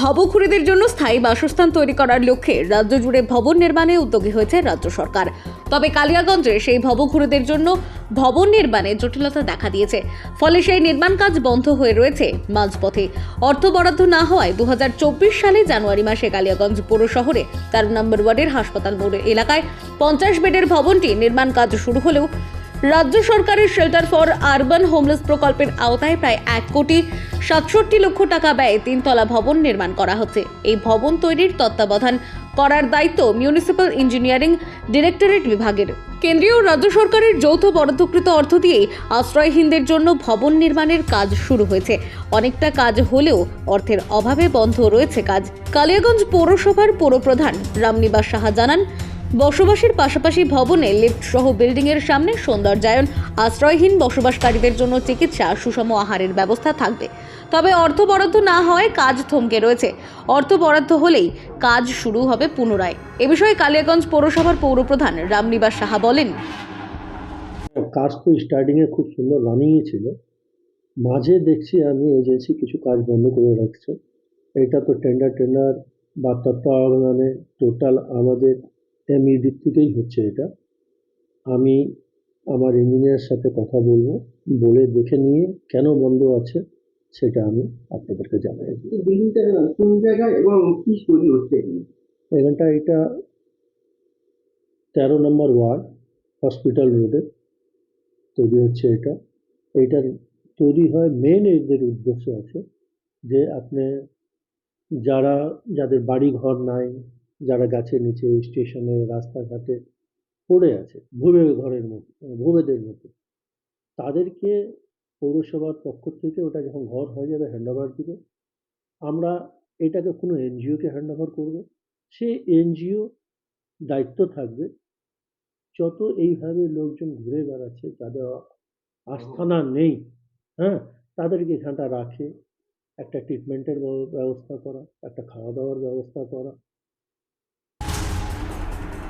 ভবঘুরেদের জন্য স্থায়ী বাসস্থান তৈরি করার লক্ষ্যে রাজ্য জুড়ে ভবন নির্মাণে উদ্যোগী হয়েছে রাজ্য সরকার। তবে কালিয়াগঞ্জে সেই ভবঘুরেদের জন্য ভবন নির্মাণে জটিলতা দেখা দিয়েছে। ফলে সেই নির্মাণ কাজ বন্ধ হয়ে রয়েছে মাঝপথে। অর্থ বরাদ্দ না হওয়ায় দু হাজার চব্বিশ সালে জানুয়ারি মাসে কালিয়াগঞ্জ পৌর শহরে তেরো নম্বর ওয়ার্ডের হাসপাতাল মোড় এলাকায় পঞ্চাশ বেডের ভবনটি নির্মাণ কাজ শুরু হলেও রাজ্য সরকারের শেল্টার ফর আরবান হোমলেস প্রকল্পের আওতায় প্রায় এক কোটি সাতষট্টি লক্ষ টাকা ব্যয়ে তিনতলা ভবন নির্মাণ করা হচ্ছে। এই ভবন তৈরির তত্ত্বাবধান করার দায়িত্ব মিউনিসিপ্যাল ইঞ্জিনিয়ারিং ডিরেক্টরেট বিভাগের। কেন্দ্রীয় রাজ্য সরকারের যৌথ বরাদ্দকৃত অর্থ দিয়েই আশ্রয়হীনদের জন্য ভবন নির্মাণের কাজ শুরু হয়েছে। অনেকটা কাজ হলেও অর্থের অভাবে বন্ধ রয়েছে কাজ। কালিয়াগঞ্জ পৌরসভার পৌরপ্রধান রামনিবাস সাহা জানান বসবাসের পাশাপাশি ভবনে লিফট সহ বিল্ডিং এর সামনে সৌন্দর্যায়ন আশ্রয়হীন বসবাসকারীদের জন্য চিকিৎসা সুষম আহারের ব্যবস্থা থাকবে। তবে অর্থ বরাদ্দ না হওয়ায় কাজ থমকে রয়েছে। অর্থ বরাদ্দ হলেই কাজ শুরু হবে পুনরায়। এ বিষয়ে কালিয়াগঞ্জ পৌরসভার পৌরপ্রধান রামনিবাস সাহা বলেন, কাজ তো স্টার্টিংয়ে খুব সুন্দর ছিল। মাঝে দেখছি আমি এজেন্সি কিছু কাজ বন্ধ করে রাখছে। এটা তো টেন্ডার টেন্ডার বা তত্ত্বাবধানে টোটাল আমাদের এমইডি থেকেই হচ্ছে এটা। আমি আমার ইঞ্জিনিয়ারের সাথে কথা বলব বলে দেখে নিয়ে কেন বন্ধ আছে সেটা আমি আপনাদেরকে জানাই। কোন জায়গায় এবং কি তৈরি হচ্ছে এখানে? এখানটা এটা তেরো নম্বর ওয়ার্ড হসপিটাল রোডে তৈরি হচ্ছে এটা। এইটার তৈরি হয় মেন এদের উদ্দেশ্য আছে যে আপনি যারা যাদের বাড়ি ঘর নাই যারা গাছের নিচে, স্টেশনে, রাস্তাঘাটে পড়ে আছে ভুবে ঘরের মতো ভুবেদের মতো, তাদেরকে পৌরসভার পক্ষ থেকে ওটা যখন ঘর হয়ে যাবে হ্যান্ড ওভার দিবে, আমরা এটাকে কোনো এনজিওকে হ্যান্ড ওভার করব। সে এনজিও দায়িত্ব থাকবে যত এইভাবে লোকজন ঘুরে বেড়াচ্ছে, যাদের আস্থানা নেই হ্যাঁ তাদেরকে এখানটা রাখে, একটা ট্রিটমেন্টের ব্যবস্থা করা, একটা খাওয়া দাওয়ার ব্যবস্থা করা